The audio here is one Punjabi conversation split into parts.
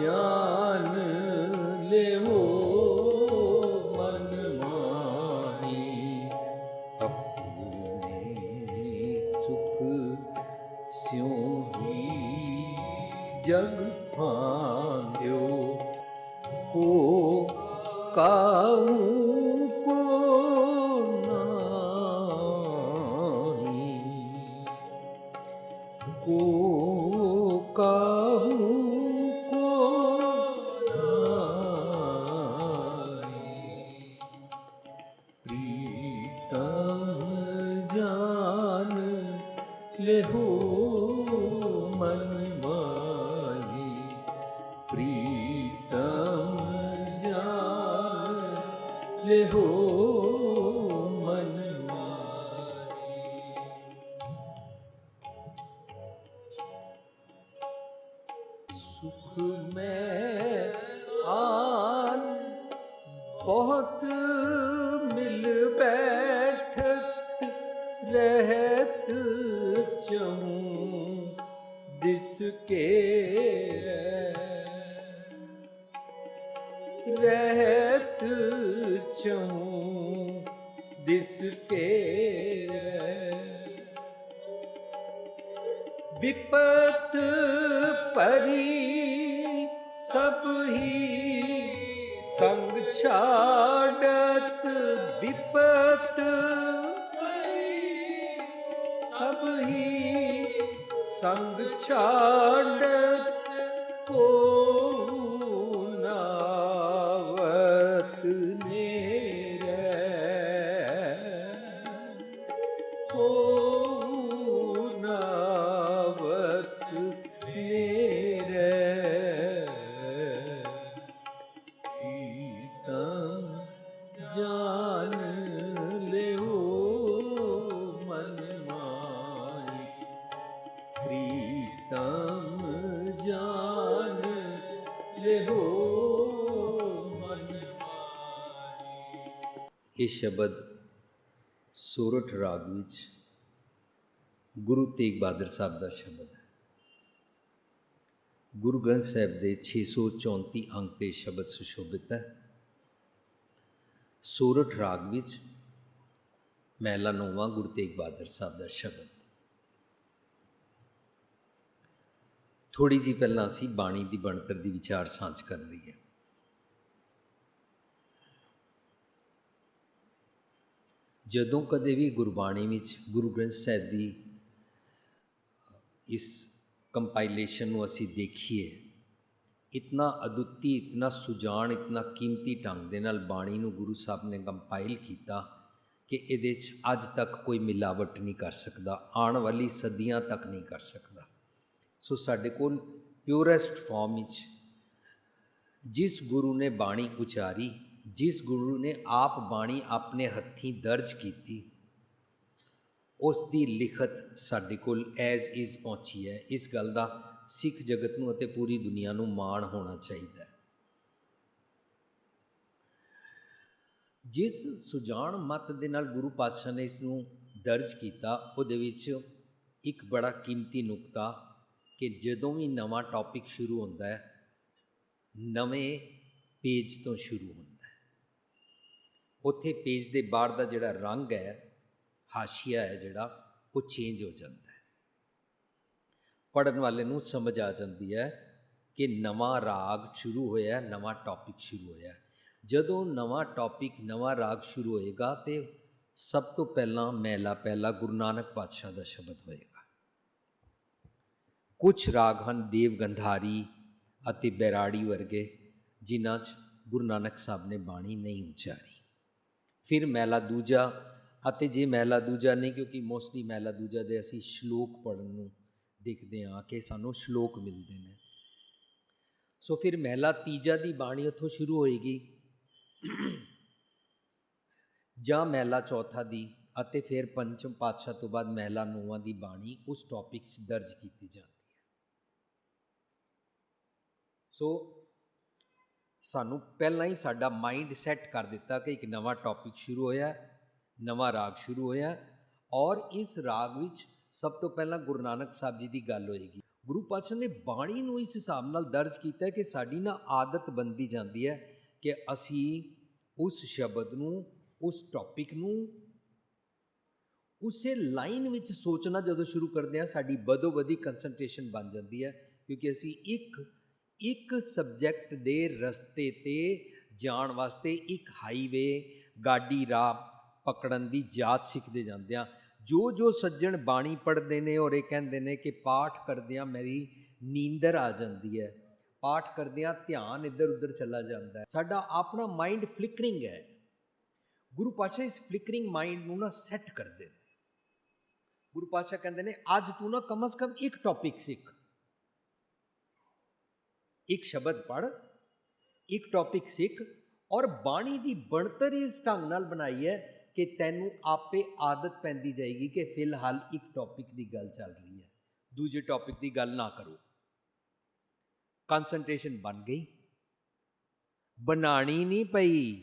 ਜਾਨ ਲਹੂ ਪਰੀ ਸਭ ਹੀ ਸੰਗ ਛਾੜਤ ਵਿਪਤ। ਸਭ ਹੀ ਸੰਗ ਛਾੜਤ ਇਹ ਸ਼ਬਦ ਸੋਰਠ ਰਾਗ ਵਿੱਚ ਗੁਰੂ ਤੇਗ ਬਹਾਦਰ ਸਾਹਿਬ ਦਾ ਸ਼ਬਦ ਹੈ। ਗੁਰੂ ਗ੍ਰੰਥ ਸਾਹਿਬ ਦੇ 634 ਅੰਕ ਤੇ ਸ਼ਬਦ ਸੁਸ਼ੋਭਿਤ ਹੈ। ਸੋਰਠ ਰਾਗ ਵਿੱਚ ਮਹਿਲਾ ਨੌਵਾਂ ਗੁਰੂ ਤੇਗ ਬਹਾਦਰ ਸਾਹਿਬ ਦਾ ਸ਼ਬਦ। ਥੋੜੀ ਜੀ ਪਹਿਲਾਂ ਅਸੀਂ ਬਾਣੀ ਦੀ ਬਣਤਰ ਦੀ ਵਿਚਾਰ ਸਾਂਝ ਕਰ ਲਈ ਹੈ ਜਦੋਂ ਕਦੇ ਵੀ ਗੁਰਬਾਣੀ ਵਿੱਚ ਗੁਰੂ ਗ੍ਰੰਥ ਸਾਹਿਬ ਦੀ ਇਸ ਕੰਪਾਈਲੇਸ਼ਨ ਨੂੰ ਅਸੀਂ ਦੇਖੀਏ, ਇਤਨਾ ਅਦੁੱਤੀ, ਇਤਨਾ ਸੁਜਾਨ ਇਤਨਾ ਕੀਮਤੀ ਢੰਗ ਦੇ ਨਾਲ ਬਾਣੀ ਨੂੰ ਗੁਰੂ ਸਾਹਿਬ ਨੇ ਕੰਪਾਈਲ ਕੀਤਾ ਕਿ ਇਹਦੇ 'ਚ ਅੱਜ ਤੱਕ ਕੋਈ ਮਿਲਾਵਟ ਨਹੀਂ ਕਰ ਸਕਦਾ, ਆਉਣ ਵਾਲੀ ਸਦੀਆਂ ਤੱਕ ਨਹੀਂ ਕਰ ਸਕਦਾ। ਸੋ ਸਾਡੇ ਕੋਲ ਪਿਓਰੈਸਟ ਫਾਰਮ ਵਿੱਚ ਜਿਸ ਗੁਰੂ ਨੇ ਬਾਣੀ ਉਚਾਰੀ ਜਿਸ ਗੁਰੂ ਨੇ ਆਪ ਬਾਣੀ ਆਪਣੇ ਹੱਥੀਂ ਦਰਜ ਕੀਤੀ, ਉਸ ਦੀ ਲਿਖਤ ਸਾਡੇ ਕੋਲ ਐਜ਼ ਇਜ਼ ਪਹੁੰਚੀ ਹੈ। ਇਸ ਗੱਲ ਦਾ ਸਿੱਖ ਜਗਤ ਨੂੰ ਅਤੇ ਪੂਰੀ ਦੁਨੀਆ ਨੂੰ ਮਾਣ ਹੋਣਾ ਚਾਹੀਦਾ ਹੈ। ਜਿਸ ਸੁਜਾਨ ਮਤ ਦੇ ਨਾਲ ਗੁਰੂ ਪਾਤਸ਼ਾਹ ਨੇ ਇਸ ਨੂੰ ਦਰਜ ਕੀਤਾ, ਉਹਦੇ ਵਿੱਚ ਇੱਕ ਬੜਾ ਕੀਮਤੀ ਨੁਕਤਾ ਕਿ ਜਦੋਂ ਵੀ ਨਵਾਂ ਟੌਪਿਕ ਸ਼ੁਰੂ ਹੁੰਦਾ ਹੈ, ਨਵੇਂ ਪੇਜ ਤੋਂ ਸ਼ੁਰੂ ਹੁੰਦਾ ਉੱਥੇ ਪੇਜ ਦੇ ਬਾਹਰ ਦਾ ਜਿਹੜਾ ਰੰਗ ਹੈ, ਹਾਸ਼ੀਆ ਹੈ ਜਿਹੜਾ, ਉਹ ਚੇਂਜ ਹੋ ਜਾਂਦਾ ਹੈ। ਪੜਨ ਵਾਲੇ ਨੂੰ ਸਮਝ ਆ ਜਾਂਦੀ ਹੈ ਕਿ ਨਵਾਂ ਰਾਗ ਸ਼ੁਰੂ ਹੋਇਆ ਨਵਾਂ ਟੌਪਿਕ ਸ਼ੁਰੂ ਹੋਇਆ ਜਦੋਂ ਨਵਾਂ ਟੌਪਿਕ ਨਵਾਂ ਰਾਗ ਸ਼ੁਰੂ ਹੋਏਗਾ ਤੇ ਸਭ ਤੋਂ ਪਹਿਲਾਂ ਮਹਿਲਾ ਪਹਿਲਾ ਗੁਰੂ ਨਾਨਕ ਪਾਤਸ਼ਾਹ ਦਾ ਸ਼ਬਦ ਹੋਏਗਾ। ਕੁਝ ਰਾਗ ਹਨ ਦੇਵ ਗੰਧਾਰੀ ਅਤੇ ਬੈਰਾੜੀ ਵਰਗੇ, ਜਿਨ੍ਹਾਂ 'ਚ ਗੁਰੂ ਨਾਨਕ ਸਾਹਿਬ ਨੇ ਬਾਣੀ ਨਹੀਂ ਉਚਾਰੀ। ਫਿਰ ਮਹਿਲਾ ਦੂਜਾ ਅਤੇ ਜੇ ਮਹਿਲਾ ਦੂਜਾ ਨਹੀਂ, ਕਿਉਂਕਿ ਮੋਸਟਲੀ ਮਹਿਲਾ ਦੂਜਾ ਦੇ ਅਸੀਂ ਸ਼ਲੋਕ ਪੜਨ ਨੂੰ ਦੇਖਦੇ ਹਾਂ ਕਿ ਸਾਨੂੰ ਸ਼ਲੋਕ ਮਿਲਦੇ ਨੇ। ਸੋ ਫਿਰ ਮਹਿਲਾ ਤੀਜਾ ਦੀ ਬਾਣੀ ਉੱਥੋਂ ਸ਼ੁਰੂ ਹੋਏਗੀ। ਜਾਂ ਮਹਿਲਾ ਚੌਥਾ ਦੀ ਅਤੇ ਫਿਰ ਪੰਚਮ ਪਾਤਸ਼ਾਹ ਤੋਂ ਬਾਅਦ ਮਹਿਲਾ ਨੌਵਾਂ ਦੀ ਬਾਣੀ ਉਸ ਟੌਪਿਕ 'ਚ ਦਰਜ ਕੀਤੀ ਜਾਂਦੀ ਹੈ। ਸੋ ਸਾਨੂੰ ਪਹਿਲਾਂ ਹੀ ਸਾਡਾ ਮਾਈਂਡ ਸੈੱਟ ਕਰ ਦਿੱਤਾ ਕਿ ਇੱਕ ਨਵਾਂ ਟੌਪਿਕ ਸ਼ੁਰੂ ਹੋਇਆ, ਨਵਾਂ ਰਾਗ ਸ਼ੁਰੂ ਹੋਇਆ ਔਰ ਇਸ ਰਾਗ ਵਿੱਚ ਸਭ ਤੋਂ ਪਹਿਲਾਂ ਗੁਰੂ ਨਾਨਕ ਸਾਹਿਬ ਜੀ ਦੀ ਗੱਲ ਹੋਏਗੀ। ਗੁਰੂ ਪਾਤਸ਼ਾਹ ਨੇ ਬਾਣੀ ਨੂੰ ਇਸ ਹਿਸਾਬ ਨਾਲ ਦਰਜ ਕੀਤਾ ਕਿ ਸਾਡੀ ਨਾ ਆਦਤ ਬੰਦੀ ਜਾਂਦੀ ਹੈ ਕਿ ਅਸੀਂ ਉਸ ਸ਼ਬਦ ਨੂੰ, ਉਸ ਟੌਪਿਕ ਨੂੰ ਉਸੇ ਲਾਈਨ ਵਿੱਚ ਸੋਚਣਾ ਜਦੋਂ ਸ਼ੁਰੂ ਕਰਦੇ ਹਾਂ, ਸਾਡੀ ਬਦੋ ਬਦੀ ਕਨਸੈਂਟ੍ਰੇਸ਼ਨ ਬਣ ਜਾਂਦੀ ਹੈ ਕਿਉਂਕਿ ਅਸੀਂ ਇੱਕ ਇੱਕ ਸਬਜੈਕਟ ਦੇ ਰਸਤੇ ਤੇ ਜਾਣ ਵਾਸਤੇ ਇੱਕ ਹਾਈਵੇ, ਗਾਡੀ ਰਾਹ ਪਕੜਨ ਦੀ ਜਾਚ ਸਿੱਖਦੇ ਜਾਂਦੇ ਆ ਜੋ ਜੋ ਸੱਜਣ ਬਾਣੀ ਪੜ੍ਹਦੇ ਨੇ ਔਰ ਇਹ ਕਹਿੰਦੇ ਨੇ ਕਿ ਪਾਠ ਕਰਦਿਆਂ ਮੇਰੀ ਨੀਂਦਰ ਆ ਜਾਂਦੀ ਹੈ। ਪਾਠ ਕਰਦਿਆਂ ਧਿਆਨ ਇੱਧਰ ਉੱਧਰ ਚਲਾ ਜਾਂਦਾ ਹੈ। ਸਾਡਾ ਆਪਣਾ ਮਾਈਂਡ ਫਲਿਕਰਿੰਗ ਹੈ। ਗੁਰੂ ਪਾਤਸ਼ਾਹ ਇਸ ਫਲਿਕਰਿੰਗ ਮਾਈਂਡ ਨੂੰ ਨਾ ਸੈੱਟ ਕਰਦੇ ਨੇ। ਗੁਰੂ ਪਾਤਸ਼ਾਹ ਕਹਿੰਦੇ ਨੇ, ਅੱਜ ਤੂੰ ਨਾ ਕਮ ਸ ਕਮ ਇੱਕ ਟੌਪਿਕ ਸਿੱਖ। ਇੱਕ ਸ਼ਬਦ ਪੜ ਇੱਕ ਟੌਪਿਕ ਸਿੱਖ ਔਰ ਬਾਣੀ ਦੀ ਬਣਤਰ ਇਸ ਢੰਗ ਨਾਲ ਬਣਾਈ ਹੈ ਕਿ ਤੈਨੂੰ ਆਪੇ ਆਦਤ ਪੈਂਦੀ ਜਾਏਗੀ ਕਿ ਫਿਲਹਾਲ ਇੱਕ ਟੌਪਿਕ ਦੀ ਗੱਲ ਚੱਲ ਰਹੀ ਹੈ। ਦੂਜੇ ਟੌਪਿਕ ਦੀ ਗੱਲ ਨਾ ਕਰੋ। ਕਨਸੈਂਟ੍ਰੇਸ਼ਨ ਬਣ ਗਈ। ਬਣਾਣੀ ਨਹੀਂ ਪਈ।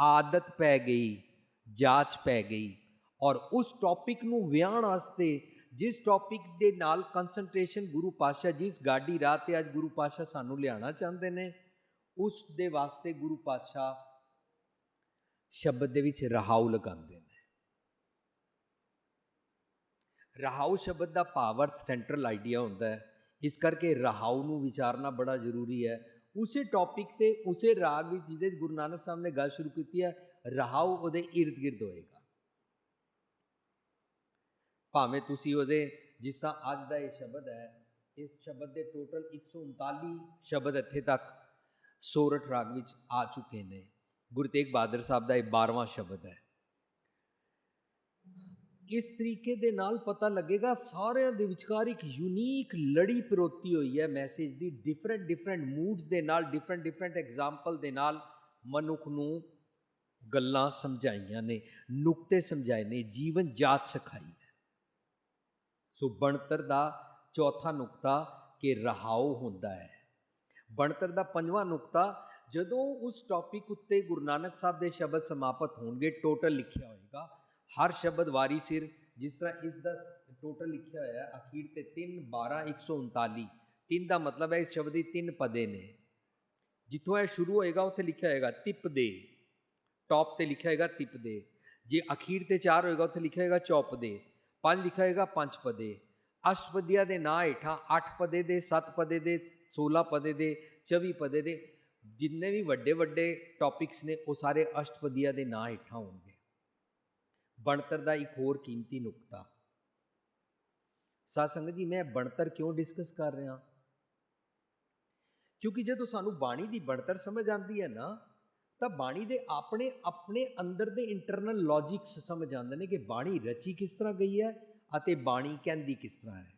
ਆਦਤ ਪੈ ਗਈ, ਜਾਂਚ ਪੈ ਗਈ ਔਰ ਉਸ ਟੌਪਿਕ ਨੂੰ ਵਿਆਹਣ ਵਾਸਤੇ ਜਿਸ ਟੌਪਿਕ ਦੇ ਨਾਲ ਕਨਸੈਂਟ੍ਰੇਸ਼ਨ ਗੁਰੂ ਪਾਤਸ਼ਾਹ ਜਿਸ ਗਾਡੀ ਰਾਹ ਤੇ ਅੱਜ ਗੁਰੂ ਪਾਤਸ਼ਾਹ ਸਾਨੂੰ ਲਿਆਉਣਾ ਚਾਹੁੰਦੇ ਨੇ ਉਸ ਦੇ ਵਾਸਤੇ ਗੁਰੂ ਪਾਤਸ਼ਾਹ ਸ਼ਬਦ ਦੇ ਵਿੱਚ ਰਹਾਉ ਲਗਾਉਂਦੇ ਨੇ। ਰਹਾਉ ਸ਼ਬਦ ਦਾ ਭਾਵ ਅਰਥ ਸੈਂਟਰਲ ਆਈਡੀਆ ਹੁੰਦਾ ਹੈ। ਇਸ ਕਰਕੇ ਰਹਾਉ ਨੂੰ ਵਿਚਾਰਨਾ ਬੜਾ ਜ਼ਰੂਰੀ ਹੈ। ਉਸੇ ਟੌਪਿਕ ਤੇ ਉਸੇ ਰਾਗ ਵਿੱਚ ਜਿਹਦੇ ਗੁਰੂ ਨਾਨਕ ਸਾਹਿਬ ਨੇ ਗੱਲ ਸ਼ੁਰੂ ਕੀਤੀ ਹੈ, ਰਹਾਉ ਉਹਦੇ ird ਗਿਰਦ ਹੋਏਗਾ। ਭਾਵੇਂ ਤੁਸੀਂ ਉਹਦੇ, ਜਿਸ ਤਰ੍ਹਾਂ ਅੱਜ ਦਾ ਇਹ ਸ਼ਬਦ ਹੈ, ਇਸ ਸ਼ਬਦ ਦੇ ਟੋਟਲ 139 ਸ਼ਬਦ ਇੱਥੇ ਤੱਕ ਸੋਰਠ ਰਾਗ ਵਿੱਚ ਆ ਚੁੱਕੇ ਨੇ। ਗੁਰੂ ਤੇਗ ਬਹਾਦਰ ਸਾਹਿਬ ਦਾ ਇਹ 12ਵਾਂ ਸ਼ਬਦ ਹੈ। ਇਸ ਤਰੀਕੇ ਦੇ ਨਾਲ ਪਤਾ ਲੱਗੇਗਾ, ਸਾਰਿਆਂ ਦੇ ਵਿਚਕਾਰ ਇੱਕ ਯੂਨੀਕ ਲੜੀ ਪਰੋਤੀ ਹੋਈ ਹੈ ਮੈਸੇਜ ਦੀ ਡਿਫਰੈਂਟ ਡਿਫਰੈਂਟ ਮੂਡਸ ਦੇ ਨਾਲ ਡਿਫਰੈਂਟ ਡਿਫਰੈਂਟ ਐਗਜ਼ਾਮਪਲ ਦੇ ਨਾਲ ਮਨੁੱਖ ਨੂੰ ਗੱਲਾਂ ਸਮਝਾਈਆਂ ਨੇ, ਨੁਕਤੇ ਸਮਝਾਏ ਨੇ, ਜੀਵਨ ਜਾਤ ਸਿਖਾਈ। ਸੋ ਬਣਤਰ ਦਾ ਚੌਥਾ ਨੁਕਤਾ ਕਿ ਰਹਾਉ ਹੁੰਦਾ ਹੈ। ਬਣਤਰ ਦਾ ਪੰਜਵਾਂ ਨੁਕਤਾ, ਜਦੋਂ ਉਸ ਟੌਪਿਕ ਉੱਤੇ ਗੁਰੂ ਨਾਨਕ ਸਾਹਿਬ ਦੇ ਸ਼ਬਦ ਸਮਾਪਤ ਹੋਣਗੇ ਟੋਟਲ ਲਿਖਿਆ ਹੋਏਗਾ। ਹਰ ਸ਼ਬਦ ਵਾਰੀ ਸਿਰ, ਜਿਸ ਤਰ੍ਹਾਂ ਇਸ ਦਾ ਟੋਟਲ ਲਿਖਿਆ ਹੋਇਆ ਹੈ ਅਖੀਰ ਤੇ 3 12 139 ਤਿੰਨ ਦਾ ਮਤਲਬ ਹੈ ਇਸ ਸ਼ਬਦ ਦੀ ਤਿੰਨ ਪਦੇ ਨੇ। ਜਿੱਥੋਂ ਇਹ ਸ਼ੁਰੂ ਹੋਏਗਾ, ਉੱਥੇ ਲਿਖਿਆ ਹੋਏਗਾ ਤਿਪ ਦੇ। ਟੌਪ ਤੇ ਲਿਖਿਆ ਹੋਏਗਾ ਤਿਪ ਦੇ। ਜੇ ਅਖੀਰ ਤੇ ਚਾਰ ਹੋਏਗਾ, ਉੱਥੇ ਲਿਖਿਆ ਹੋਏਗਾ ਚੌਪ ਦੇ। ਪੰਜ ਲਿਖਿਆ ਹੋਏਗਾ, ਪੰਜ ਪਦੇ। ਅਸ਼ਟਪਦੀਆਂ ਦੇ ਨਾਂ ਹੇਠਾਂ 8 ਪਦੇ ਦੇ 7 ਪਦੇ ਦੇ 16 ਪਦੇ ਦੇ 24 ਪਦੇ ਦੇ, ਜਿੰਨੇ ਵੀ ਵੱਡੇ ਵੱਡੇ ਟੌਪਿਕਸ ਨੇ, ਉਹ ਸਾਰੇ ਅਸ਼ਟਪਦੀਆਂ ਦੇ ਨਾਂ ਹੇਠਾਂ ਹੋਣਗੇ। ਬਣਤਰ ਦਾ ਇੱਕ ਹੋਰ ਕੀਮਤੀ ਨੁਕਤਾ। ਸਾਧ ਸੰਗਤ ਜੀ, ਮੈਂ ਬਣਤਰ ਕਿਉਂ ਡਿਸਕਸ ਕਰ ਰਿਹਾ? ਕਿਉਂਕਿ ਜਦੋਂ ਸਾਨੂੰ ਬਾਣੀ ਦੀ ਬਣਤਰ ਸਮਝ ਆਉਂਦੀ ਹੈ ਨਾ ਤਾਂ ਬਾਣੀ ਦੇ ਆਪਣੇ ਆਪਣੇ ਅੰਦਰ ਦੇ ਇੰਟਰਨਲ ਲੌਜਿਕਸ ਸਮਝ ਆਉਂਦੇ ਨੇ ਕਿ ਬਾਣੀ ਰਚੀ ਕਿਸ ਤਰ੍ਹਾਂ ਗਈ ਹੈ ਅਤੇ ਬਾਣੀ ਕਹਿੰਦੀ ਕਿਸ ਤਰ੍ਹਾਂ ਹੈ।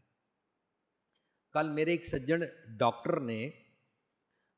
ਕੱਲ ਮੇਰੇ ਇੱਕ ਸੱਜਣ ਡਾਕਟਰ ਨੇ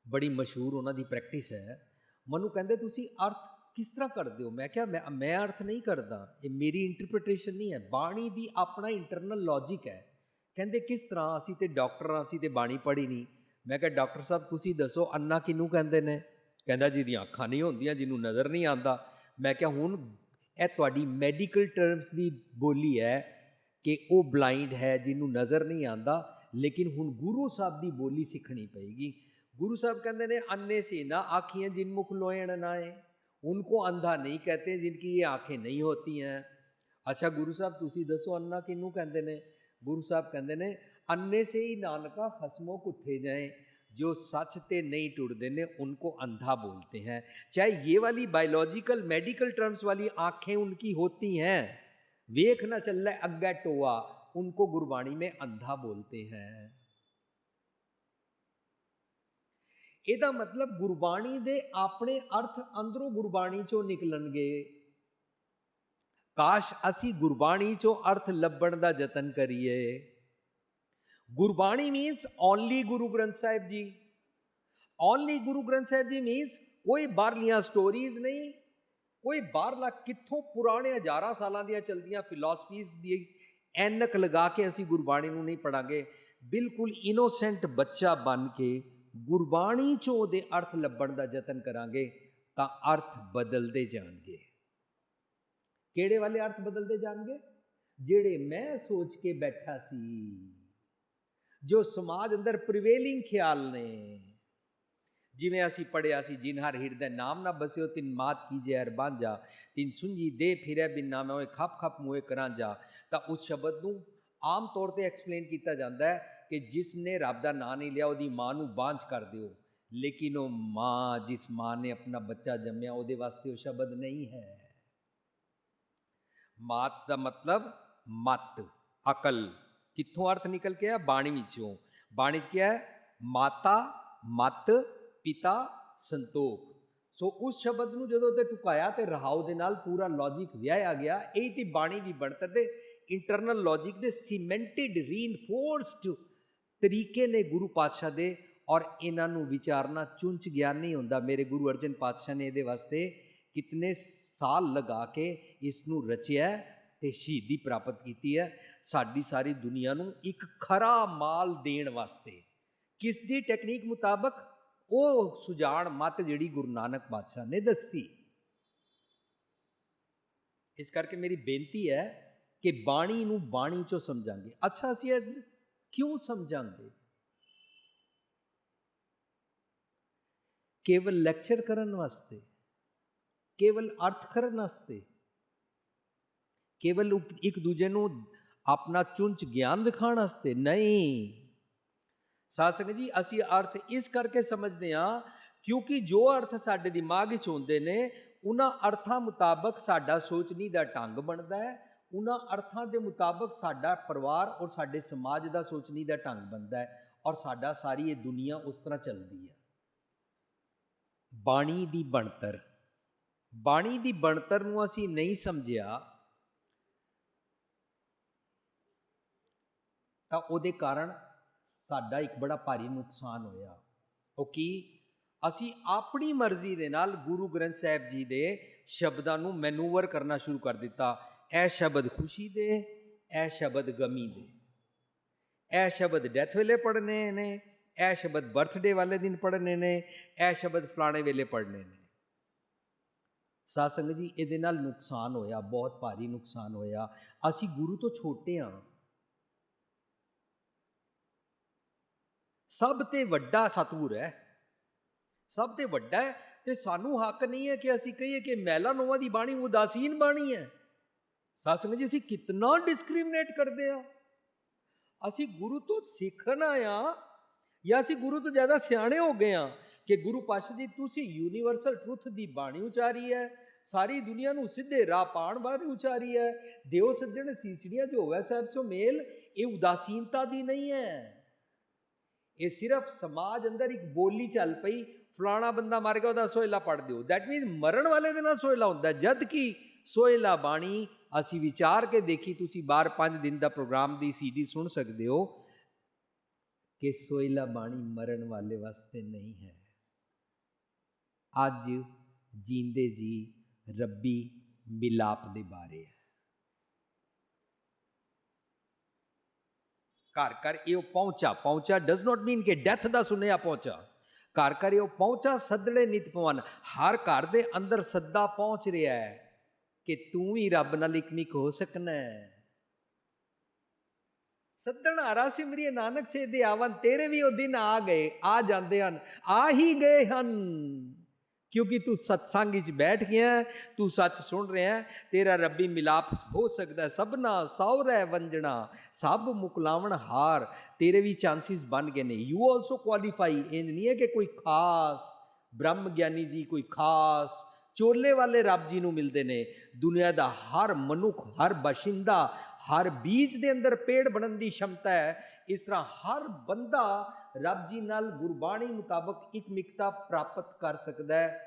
ਬੜੀ ਮਸ਼ਹੂਰ ਉਹਨਾਂ ਦੀ ਪ੍ਰੈਕਟਿਸ ਹੈ। ਮੈਨੂੰ ਕਹਿੰਦੇ, ਤੁਸੀਂ ਅਰਥ ਕਿਸ ਤਰ੍ਹਾਂ ਕਰਦੇ ਹੋ? ਮੈਂ ਕਿਹਾ, ਮੈਂ ਮੈਂ ਅਰਥ ਨਹੀਂ ਕਰਦਾ। ਇਹ ਮੇਰੀ ਇੰਟਰਪ੍ਰੀਟੇਸ਼ਨ ਨਹੀਂ ਹੈ। ਬਾਣੀ ਦੀ ਆਪਣਾ ਇੰਟਰਨਲ ਲੌਜਿਕ ਹੈ। ਕਹਿੰਦੇ, ਕਿਸ ਤਰ੍ਹਾਂ? ਅਸੀਂ ਤੇ ਡਾਕਟਰ ਹਾਂ, ਅਸੀਂ ਤੇ ਬਾਣੀ ਪੜ੍ਹੀ ਨਹੀਂ। ਮੈਂ ਕਿਹਾ, ਡਾਕਟਰ ਸਾਹਿਬ, ਤੁਸੀਂ ਦੱਸੋ, ਅੰਨਾ ਕਿਹਨੂੰ ਕਹਿੰਦੇ ਨੇ? ਕਹਿੰਦਾ ਜਿਹਦੀਆਂ ਅੱਖਾਂ ਨਹੀਂ ਹੁੰਦੀਆਂ, ਜਿਹਨੂੰ ਨਜ਼ਰ ਨਹੀਂ ਆਉਂਦਾ। ਮੈਂ ਕਿਹਾ, ਹੁਣ ਇਹ ਤੁਹਾਡੀ ਮੈਡੀਕਲ ਟਰਮਸ ਦੀ ਬੋਲੀ ਹੈ ਕਿ ਉਹ ਬਲਾਈਂਡ ਹੈ, ਜਿਹਨੂੰ ਨਜ਼ਰ ਨਹੀਂ ਆਉਂਦਾ, ਲੇਕਿਨ ਹੁਣ ਗੁਰੂ ਸਾਹਿਬ ਦੀ ਬੋਲੀ ਸਿੱਖਣੀ ਪਏਗੀ। ਗੁਰੂ ਸਾਹਿਬ ਕਹਿੰਦੇ ਨੇ, ਅੰਨੇ ਸੇ ਨਾ ਆਖੀਆਂ ਜਿਨ ਮੁਖ ਲੋਇਣ ਨਾ ਹੈ ਉਨਕੋ ਅੰਧਾ ਨਹੀਂ ਕਹਤੇ ਜਿਨਕੀ ਇਹ ਆਖੇ ਨਹੀਂ ਹੋਤੀ ਹੈ ਅੱਛਾ ਗੁਰੂ ਸਾਹਿਬ, ਤੁਸੀਂ ਦੱਸੋ ਅੰਨਾ ਕਿਨੂੰ ਕਹਿੰਦੇ ਨੇ? ਗੁਰੂ ਸਾਹਿਬ ਕਹਿੰਦੇ ਨੇ, ਅੰਨੇ ਸੇ ਹੀ ਨਾਨਕਾ ਖਸਮੋ ਕੁੱਥੇ ਜਾਏ। जो सच ते नहीं टुटते ने उनको अंधा बोलते हैं चाहे ये वाली बायोलॉजिकल मेडिकल टर्म्स वाली आँखें उनकी होती हैं वेख न चल रहा अग्गा टोआ उनको गुरबाणी में अंधा बोलते हैं ਇਹਦਾ ਮਤਲਬ ਗੁਰਬਾਣੀ ਦੇ ਆਪਣੇ ਅਰਥ ਅੰਦਰੋਂ ਗੁਰਬਾਣੀ ਚੋਂ ਨਿਕਲਣਗੇ ਕਾਸ਼ ਅਸੀਂ ਗੁਰਬਾਣੀ ਚੋਂ ਅਰਥ ਲੱਭਣ ਦਾ ਯਤਨ ਕਰੀਏ Gurbani means only Guru Granth Sahib ji only Guru ਗ੍ਰੰਥ ਸਾਹਿਬ ਜੀ ਮੀਨਸ ਕੋਈ ਬਾਹਰਲੀਆਂ ਸਟੋਰੀਜ਼ ਨਹੀਂ ਕੋਈ ਬਾਹਰਲਾ ਕਿੱਥੋਂ ਪੁਰਾਣੇ ਹਜ਼ਾਰਾਂ ਸਾਲਾਂ ਦੀਆਂ ਚਲਦੀਆਂ ਫਿਲਾਸਫੀਜ਼ ਦੀ ਐਨਕ ਲਗਾ ਕੇ ਅਸੀਂ ਗੁਰਬਾਣੀ ਨੂੰ ਨਹੀਂ ਪੜਾਂਗੇ ਬਿਲਕੁਲ ਇਨੋਸੈਂਟ ਬੱਚਾ ਬਣ ਕੇ ਗੁਰਬਾਣੀ ਚੋਂ ਉਹਦੇ ਅਰਥ ਲੱਭਣ ਦਾ ਯਤਨ ਕਰਾਂਗੇ ਤਾਂ ਅਰਥ ਬਦਲਦੇ ਜਾਣਗੇ ਕਿਹੜੇ ਵਾਲੇ ਅਰਥ ਬਦਲਦੇ ਜਾਣਗੇ ਜਿਹੜੇ ਮੈਂ ਸੋਚ ਕੇ ਬੈਠਾ ਸੀ ਜੋ ਸਮਾਜ ਅੰਦਰ ਪ੍ਰੀਵੇਲਿੰਗ ਖਿਆਲ ਨੇ। ਜਿਵੇਂ ਅਸੀਂ ਪੜਿਆ ਸੀ, ਜਿਨ ਹਰ ਹਿਰਦੈ ਨਾਮ ਨਾ ਬਸਿਓ, ਤਿਨ ਮਾਤ ਕੀਜੇ ਅਰ ਬਾਂਝਾ। ਤਿਨ ਸੁੰਜੀ ਦੇ ਫਿਰੈ ਬਿਨ ਨਾਮੇ ਹੋਏ ਖੱਪ ਖਪ ਮੂਏ ਕਰਾਂਜਾ ਤਾਂ ਉਸ ਸ਼ਬਦ ਨੂੰ ਆਮ ਤੌਰ ਤੇ ਐਕਸਪਲੇਨ ਕੀਤਾ ਜਾਂਦਾ ਹੈ ਕਿ ਜਿਸ ਨੇ ਰੱਬ ਦਾ ਨਾਂ ਨਹੀਂ ਲਿਆ, ਉਹਦੀ ਮਾਂ ਨੂੰ ਬਾਂਝ ਕਰ ਦਿਓ। ਲੇਕਿਨ ਉਹ ਮਾਂ, ਜਿਸ ਮਾਂ ਨੇ ਆਪਣਾ ਬੱਚਾ ਜੰਮਿਆ, ਉਹਦੇ ਵਾਸਤੇ ਉਹ ਸ਼ਬਦ ਨਹੀਂ ਹੈ। ਮਾਤ ਦਾ ਮਤਲਬ ਮਤ, ਅਕਲ। ਕਿੱਥੋਂ ਅਰਥ ਨਿਕਲ ਕੇ ਆ ਬਾਣੀ ਵਿੱਚੋਂ। ਬਾਣੀ 'ਚ ਕੀ ਹੈ? ਮਾਤਾ, ਮਤ, ਪਿਤਾ, ਸੰਤੋਖ। ਸੋ ਉਸ ਸ਼ਬਦ ਨੂੰ ਜਦੋਂ ਤੇ ਟੁਕਾਇਆ ਤੇ ਰਹਾਉ ਦੇ ਨਾਲ ਪੂਰਾ ਲੌਜੀਕ ਵਿਆਹਿਆ ਗਿਆ, ਇਹ ਤੇ ਬਾਣੀ ਦੀ ਬਣਤਰ ਦੇ ਇੰਟਰਨਲ ਲੌਜੀਕ ਦੇ ਸੀਮੈਂਟਡ ਰੀਇਨਫੋਰਸਡ ਤਰੀਕੇ ਨੇ ਗੁਰੂ ਪਾਤਸ਼ਾਹ ਦੇ ਔਰ ਇਹਨਾਂ ਨੂੰ ਵਿਚਾਰਨਾ ਚੁੰਚ ਗਿਆਨ ਨਹੀਂ ਹੁੰਦਾ। ਮੇਰੇ ਗੁਰੂ ਅਰਜਨ ਪਾਤਸ਼ਾਹ ਨੇ ਇਹਦੇ ਵਾਸਤੇ ਕਿਤਨੇ ਸਾਲ ਲਗਾ ਕੇ ਇਸ ਨੂੰ ਰਚਿਆ ਤੇ ਸ਼ਹੀਦੀ ਪ੍ਰਾਪਤ ਕੀਤੀ ਹੈ, ਸਾਡੀ ਸਾਰੀ ਦੁਨੀਆ ਨੂੰ ਇੱਕ ਖਰਾ ਮਾਲ ਦੇਣ ਵਾਸਤੇ। ਕਿਸ ਦੀ ਟੈਕਨੀਕ ਮੁਤਾਬਕ? ਉਹ ਸੁਝਾਣ ਮਤ ਜਿਹੜੀ ਗੁਰੂ ਨਾਨਕ ਪਾਤਸ਼ਾਹ ਨੇ ਦੱਸੀ। ਇਸ ਕਰਕੇ ਮੇਰੀ ਬੇਨਤੀ ਹੈ ਕਿ ਬਾਣੀ ਨੂੰ ਬਾਣੀ ਚੋਂ ਸਮਝਾਂਗੇ। ਅੱਛਾ, ਅਸੀਂ ਅੱਜ ਕਿਉਂ ਸਮਝਾਂਗੇ? ਕੇਵਲ ਲੈਕਚਰ ਕਰਨ ਵਾਸਤੇ, ਕੇਵਲ ਅਰਥ ਕਰਨ ਵਾਸਤੇ ਕੇਵਲ ਇੱਕ ਦੂਜੇ ਨੂੰ ਆਪਣਾ ਚੁੰਚ ਗਿਆਨ ਦਿਖਾਉਣ ਵਾਸਤੇ ਨਹੀਂ। ਸਾਧ ਸੰਗਤ ਜੀ, ਅਸੀਂ ਅਰਥ ਇਸ ਕਰਕੇ ਸਮਝਦੇ ਹਾਂ, ਕਿਉਂਕਿ ਜੋ ਅਰਥ ਸਾਡੇ ਦਿਮਾਗ ਵਿੱਚ ਹੁੰਦੇ ਨੇ, ਉਹਨਾਂ ਅਰਥਾਂ ਮੁਤਾਬਕ ਸਾਡਾ ਸੋਚਣੀ ਦਾ ਢੰਗ ਬਣਦਾ ਹੈ, ਉਹਨਾਂ ਅਰਥਾਂ ਦੇ ਮੁਤਾਬਕ ਸਾਡਾ ਪਰਿਵਾਰ ਔਰ ਸਾਡੇ ਸਮਾਜ ਦਾ ਸੋਚਣੀ ਦਾ ਢੰਗ ਬਣਦਾ ਹੈ, ਔਰ ਸਾਡਾ ਸਾਰੀ ਇਹ ਦੁਨੀਆ ਉਸ ਤਰ੍ਹਾਂ ਚੱਲਦੀ ਹੈ। ਬਾਣੀ ਦੀ ਬਣਤਰ। ਬਾਣੀ ਦੀ ਬਣਤਰ ਨੂੰ ਅਸੀਂ ਨਹੀਂ ਸਮਝਿਆ ਤਾਂ ਉਹਦੇ ਕਾਰਨ ਸਾਡਾ ਇੱਕ ਬੜਾ ਭਾਰੀ ਨੁਕਸਾਨ ਹੋਇਆ। ਉਹ ਕੀ? ਅਸੀਂ ਆਪਣੀ ਮਰਜ਼ੀ ਦੇ ਨਾਲ ਗੁਰੂ ਗ੍ਰੰਥ ਸਾਹਿਬ ਜੀ ਦੇ ਸ਼ਬਦਾਂ ਨੂੰ ਮੈਨੂਵਰ ਕਰਨਾ ਸ਼ੁਰੂ ਕਰ ਦਿੱਤਾ। ਇਹ ਸ਼ਬਦ ਖੁਸ਼ੀ ਦੇ, ਇਹ ਸ਼ਬਦ ਗਮੀ ਦੇ। ਇਹ ਸ਼ਬਦ ਡੈਥ ਵੇਲੇ ਪੜਨੇ ਨੇ, ਇਹ ਸ਼ਬਦ ਬਰਥਡੇ ਵਾਲੇ ਦਿਨ ਪੜਨੇ ਨੇ, ਇਹ ਸ਼ਬਦ ਫਲਾਣੇ ਵੇਲੇ ਪੜਨੇ ਨੇ। ਸਾਧ ਸੰਗਤ ਜੀ, ਇਹਦੇ ਨਾਲ ਨੁਕਸਾਨ ਹੋਇਆ, ਬਹੁਤ ਭਾਰੀ ਨੁਕਸਾਨ ਹੋਇਆ। ਅਸੀਂ ਗੁਰੂ ਤੋਂ ਛੋਟੇ ਹਾਂ। ਸਭ ਤੇ ਵੱਡਾ ਸਤਿਗੁਰ ਹੈ। ਸਭ ਤੇ ਵੱਡਾ ਹੈ ਤੇ ਸਾਨੂੰ ਹੱਕ ਨਹੀਂ ਹੈ ਕਿ ਅਸੀਂ ਕਹੀਏ ਕਿ ਮਹਿਲਾ ਨੋਵਾ ਦੀ ਬਾਣੀ ਉਦਾਸੀਨ ਬਾਣੀ ਹੈ। ਸਾਧ ਜੀ, ਅਸੀਂ ਕਿੰਨਾ ਡਿਸਕ੍ਰਿਮੀਨੇਟ ਕਰਦੇ ਆ। ਅਸੀਂ ਗੁਰੂ ਤੋਂ ਸਿੱਖਣਾ ਆ ਜਾਂ ਅਸੀਂ ਗੁਰੂ ਤੋਂ ਜ਼ਿਆਦਾ ਸਿਆਣੇ ਹੋ ਗਏ ਆ ਕਿ ਗੁਰੂ ਪਾਤਸ਼ਾਹ ਜੀ, ਤੁਸੀਂ ਯੂਨੀਵਰਸਲ ਟਰੁੱਥ ਦੀ ਬਾਣੀ ਉਚਾਰੀ ਹੈ, ਸਾਰੀ ਦੁਨੀਆ ਨੂੰ ਸਿੱਧੇ ਰਾਹ ਪਾਣ ਬਾਰੇ ਉਚਾਰੀ ਹੈ, ਦਿਓ ਸੱਜਣ ਸੀਚੜੀਆਂ ਜੋ ਹੋਵੇ ਸਾਹਿਬ ਸੋ ਮੇਲ, ਇਹ ਉਦਾਸੀਨਤਾ ਦੀ ਨਹੀਂ ਹੈ। ਇਹ ਸਿਰਫ ਸਮਾਜ ਅੰਦਰ ਇੱਕ ਬੋਲੀ ਚੱਲ ਪਈ, ਫਲਾਣਾ ਬੰਦਾ ਮਰ ਗਿਆ, ਉਹਦਾ ਸੋਇਲਾ ਪੜ ਦਿਓ। ਦੈਟ ਮੀਨਸ ਮਰਨ ਵਾਲੇ ਦੇ ਨਾਲ ਸੋਇਲਾ ਹੁੰਦਾ ਜਦ ਕਿ ਸੋਇਲਾ ਬਾਣੀ ਅਸੀਂ ਵਿਚਾਰ ਕੇ ਦੇਖੀ, ਤੁਸੀਂ ਬਾਰ 5 ਦਿਨ ਦਾ ਪ੍ਰੋਗਰਾਮ ਦੀ ਸੀਡੀ ਸੁਣ ਸਕਦੇ ਹੋ ਕਿ ਸੋਇਲਾ ਬਾਣੀ ਮਰਨ ਵਾਲੇ ਵਾਸਤੇ ਨਹੀਂ ਹੈ। ਅੱਜ ਜੀਂਦੇ ਜੀ ਰੱਬੀ ਮਿਲਾਪ ਦੇ ਬਾਰੇ ਹੈ। ਘਰ ਘਰ ਇਹ ਪਹੁੰਚਾ ਪਹੁੰਚਾ ਡਸ ਨਾਟ ਮੀਨ ਕਿ ਡੈਥ ਦਾ ਸੁਨੇਹਾ ਪਹੁੰਚਾ। ਘਰ ਘਰ ਇਹ ਪਹੁੰਚਾ ਸੱਦੜੇ ਨਿਤ ਪਵਨ ਹਰ ਘਰ ਦੇ ਅੰਦਰ ਸੱਦਾ ਪਹੁੰਚ ਰਿਹਾ ਹੈ ਕਿ ਤੂੰ ਵੀ ਰੱਬ ਨਾਲ ਇਕਮਿਕ ਹੋ ਸਕਣਾ ਹੈ। ਸੱਦਣ ਆਰਾ ਸਿਮਰੀਏ ਨਾਨਕ ਸੇ ਦੇ ਆਵਨ, ਤੇਰੇ ਵੀ ਉਹ ਦਿਨ ਆ ਗਏ, ਆ ਜਾਂਦੇ ਹਨ, ਆ ਹੀ ਗਏ ਹਨ। ਕਿਉਂਕਿ ਤੂੰ ਸਤਸੰਗ ਵਿੱਚ ਬੈਠ ਗਿਆ ਤੂੰ ਸੱਚ ਸੁਣ ਰਿਹਾ ਤੇਰਾ ਰੱਬੀ ਮਿਲਾਪ ਹੋ ਸਕਦਾ ਸਭਨਾ ਸੌਰੈ ਵੰਜਣਾ, ਸਭ ਮੁਕਲਾਵਣ ਹਾਰ, ਤੇਰੇ ਵੀ ਚਾਂਸਿਸ ਬਣ ਗਏ ਨੇ। ਯੂ ਆਲਸੋ ਕੁਆਲੀਫਾਈ ਇਹ ਨਹੀਂ ਹੈ ਕਿ ਕੋਈ ਖਾਸ ਬ੍ਰਹਮ ਗਿਆਨੀ ਜੀ, ਕੋਈ ਖਾਸ ਚੋਲੇ ਵਾਲੇ ਰੱਬ ਜੀ ਨੂੰ ਮਿਲਦੇ ਨੇ। ਦੁਨੀਆ ਦਾ ਹਰ ਮਨੁੱਖ, ਹਰ ਬਸ਼ਿੰਦਾ, ਹਰ ਬੀਜ ਦੇ ਅੰਦਰ ਪੇੜ ਬਣਨ ਦੀ ਸ਼ਮਤਾ ਹੈ। ਇਸ ਤਰ੍ਹਾਂ ਹਰ ਬੰਦਾ ਰੱਬ ਜੀ ਨਾਲ ਗੁਰਬਾਣੀ ਮੁਤਾਬਕ ਇੱਕ ਮਿਕਤਾ ਪ੍ਰਾਪਤ ਕਰ ਸਕਦਾ ਹੈ।